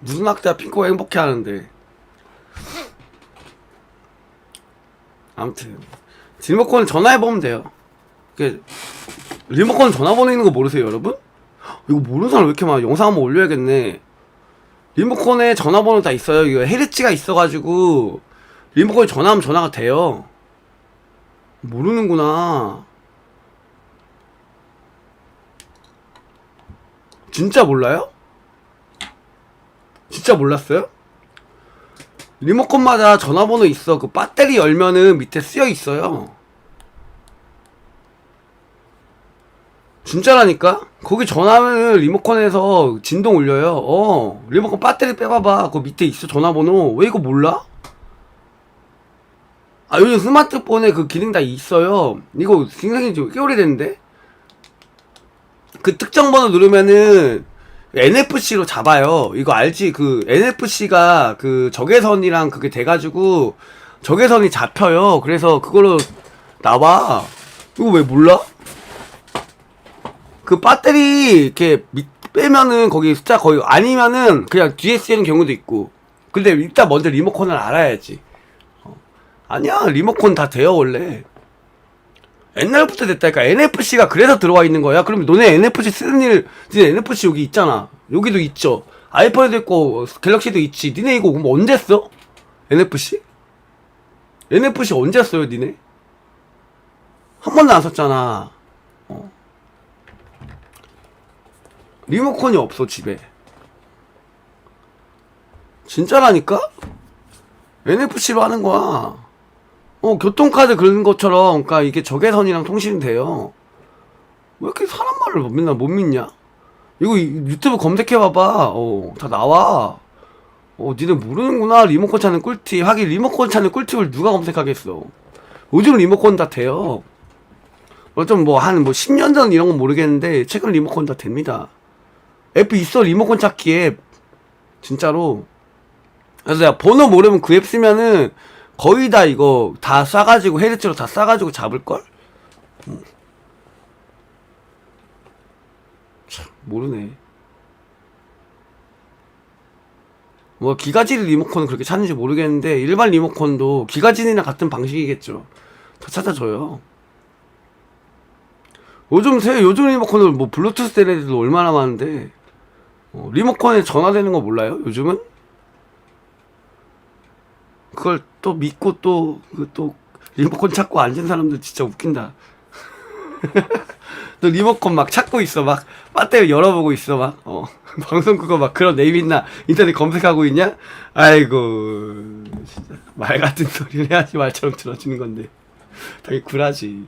무슨 학대야 핑크가 행복해 하는데. 아무튼 리모컨 전화해보면 돼요. 그 리모컨 전화번호 있는 거 모르세요 여러분? 이거 모르는 사람 왜 이렇게 많아? 영상 한번 올려야겠네. 리모컨에 전화번호 다 있어요. 이거 헤르츠가 있어가지고 리모컨에 전화하면 전화가 돼요. 모르는구나. 진짜 몰라요? 진짜 몰랐어요? 리모컨마다 전화번호 있어. 그 배터리 열면은 밑에 쓰여 있어요. 진짜라니까? 거기 전화하면은 리모컨에서 진동 울려요. 어, 리모컨 배터리 빼봐봐. 그 밑에 있어 전화번호. 왜 이거 몰라? 아 요즘 스마트폰에 그 기능 다 있어요. 이거 생생히 꽤 오래됐는데? 그 특정 번호 누르면은 NFC로 잡아요. 이거 알지? 그 NFC가 그 적외선이랑 그게 돼가지고 적외선이 잡혀요. 그래서 그걸로 나와. 이거 왜 몰라? 그 배터리 이렇게 밑- 빼면은 거기 숫자 거의 아니면은 그냥 뒤에 쓰이는 경우도 있고. 근데 일단 먼저 리모컨을 알아야지. 어. 아니야 리모컨 다 돼요 원래. 옛날부터 됐다니까 NFC가 그래서 들어와 있는 거야 그럼 너네 NFC 쓰는 일 니네 NFC 여기 있잖아 여기도 있죠 아이폰에도 있고 갤럭시도 있지 니네 이거 그럼 언제 써? NFC? NFC 언제 써요 니네? 한 번도 안 썼잖아 어. 리모컨이 없어 집에 진짜라니까? NFC로 하는 거야 어, 교통카드 그런 것처럼, 그니까 이게 적외선이랑 통신이 돼요. 왜 이렇게 사람 말을 못 믿나, 못 믿냐? 이거 이- 유튜브 검색해봐봐. 어, 다 나와. 어, 니네 모르는구나. 리모컨 찾는 꿀팁. 하긴 리모컨 찾는 꿀팁을 누가 검색하겠어. 요즘 리모컨 다 돼요. 어, 좀 뭐, 한, 뭐, 10년 전 이런 건 모르겠는데, 최근 리모컨 다 됩니다. 앱 있어, 리모컨 찾기 앱. 진짜로. 그래서 내가 번호 모르면 그 앱 쓰면은, 거의 다 이거 다 싸가지고 헤르츠로 다 싸가지고 잡을걸? 모르네 뭐 기가진 리모컨은 그렇게 찾는지 모르겠는데 일반 리모컨도 기가진이랑 같은 방식이겠죠 다 찾아줘요 요즘 새 요즘 리모컨을 뭐 블루투스 되는 애들도 얼마나 많은데 어, 리모컨에 전화되는 거 몰라요 요즘은? 그걸 또 믿고 또, 그 또, 리모컨 찾고 앉은 사람들 진짜 웃긴다. 너 리모컨 막 찾고 있어. 막, 배터리 열어보고 있어. 막, 어. 방송 그거 막 그런 네임 있나? 인터넷 검색하고 있냐? 아이고, 진짜. 말 같은 소리를 해야지 말처럼 들어주는 건데. 되게 굴하지.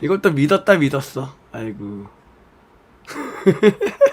이걸 또 믿었다 믿었어. 아이고.